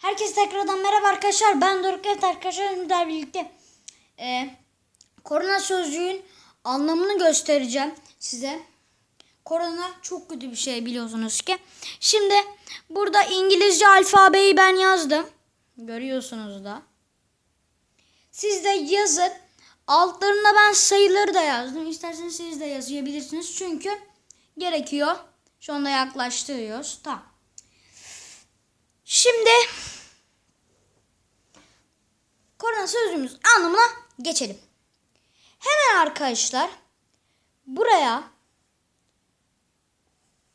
Herkese tekrardan merhaba arkadaşlar. Ben Doruk Evet arkadaşlar sizlerle birlikte e, korona sözcüğün anlamını göstereceğim size. Korona çok kötü bir şey biliyorsunuz ki. Şimdi burada İngilizce alfabeyi ben yazdım. Görüyorsunuz da. Siz de yazın. Altlarına ben sayıları da yazdım. İsterseniz siz de yazabilirsiniz. Çünkü gerekiyor. Şu anda yaklaştırıyoruz. Tamam. Şimdi korona sözcüğümüz anlamına geçelim. Hemen arkadaşlar buraya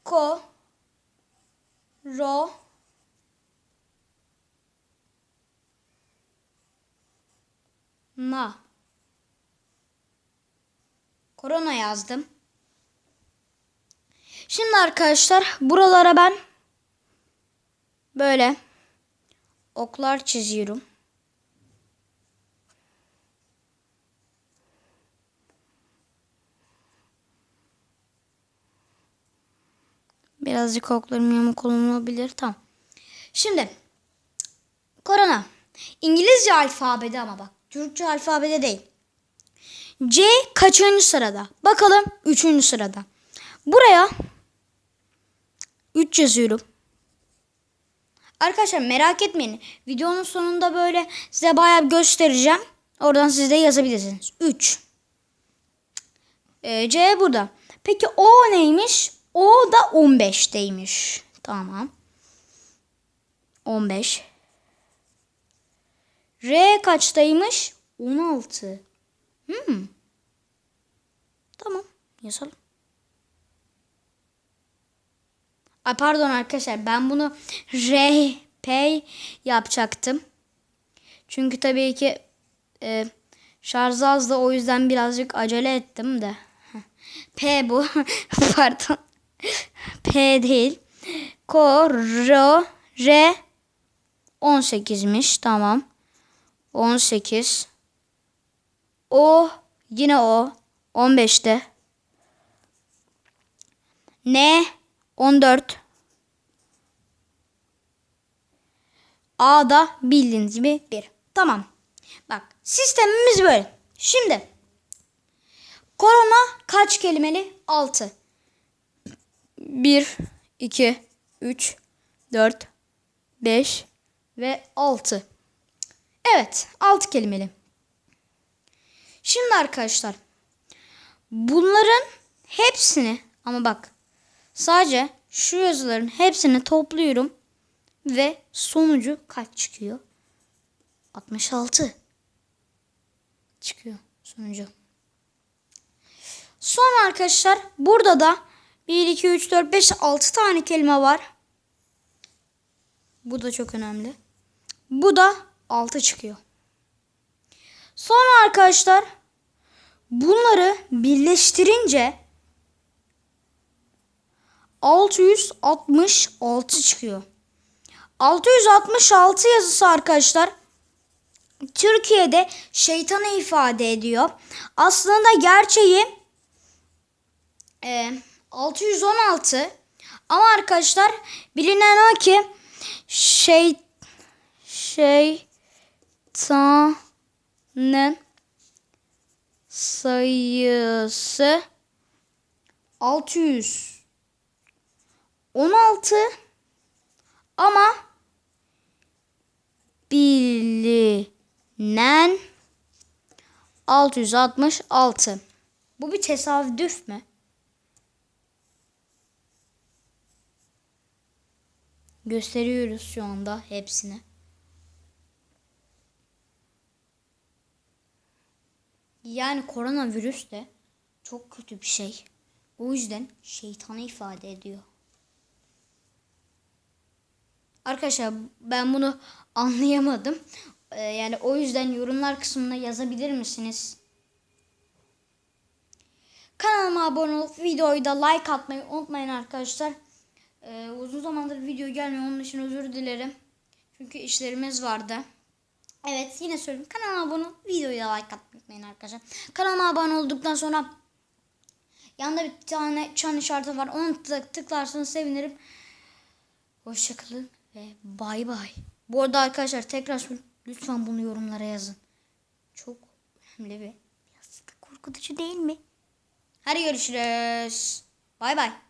ko ro na korona yazdım. Şimdi arkadaşlar buralara ben böyle oklar çiziyorum. Birazcık oklarım yamuk olabilir. Tamam. Şimdi korona. İngilizce alfabede ama bak. Türkçe alfabede değil. C kaçıncı sırada? Bakalım üçüncü sırada. Buraya 3 yazıyorum. Arkadaşlar merak etmeyin. Videonun sonunda böyle size bayağı göstereceğim. Oradan siz de yazabilirsiniz. 3. Ee, C burada. Peki O neymiş? O da 15'teymiş. Tamam. 15. R kaçtaymış? 16. Hmm. Tamam. Yazalım. Ay pardon arkadaşlar ben bunu R P yapacaktım. Çünkü tabii ki e, şarj azdı o yüzden birazcık acele ettim de. P bu. pardon. P değil. Ko ro R 18'miş tamam. 18 O yine o 15'te. N 14. A da bildiğiniz gibi 1. Tamam. Bak sistemimiz böyle. Şimdi korona kaç kelimeli? 6. 1, 2, 3, 4, 5 ve 6. Evet 6 kelimeli. Şimdi arkadaşlar bunların hepsini ama bak Sadece şu yazıların hepsini topluyorum ve sonucu kaç çıkıyor? 66 çıkıyor sonucu. Sonra arkadaşlar burada da 1, 2, 3, 4, 5, 6 tane kelime var. Bu da çok önemli. Bu da 6 çıkıyor. Sonra arkadaşlar bunları birleştirince 666 çıkıyor. 666 yazısı arkadaşlar Türkiye'de şeytanı ifade ediyor. Aslında gerçeği e, 616 ama arkadaşlar bilinen o ki şey şeytanın sayısı 600 16 ama bilinen 666. Bu bir tesadüf mü? Gösteriyoruz şu anda hepsini. Yani koronavirüs de çok kötü bir şey. O yüzden şeytanı ifade ediyor. Arkadaşlar ben bunu anlayamadım. Ee, yani o yüzden yorumlar kısmına yazabilir misiniz? Kanalıma abone olup videoyu da like atmayı unutmayın arkadaşlar. Ee, video gelmiyor. Onun için özür dilerim. Çünkü işlerimiz vardı. Evet yine söyleyeyim. Kanalıma abone olup videoyu da like atmayı unutmayın arkadaşlar. Kanalıma abone olduktan sonra yanında bir tane çan işareti var. Onu tıklarsanız sevinirim. Hoşçakalın ve bay bay. Bu arada arkadaşlar tekrar. Lütfen bunu yorumlara yazın. Çok önemli ve biraz korkutucu değil mi? Hadi görüşürüz. Bay bay.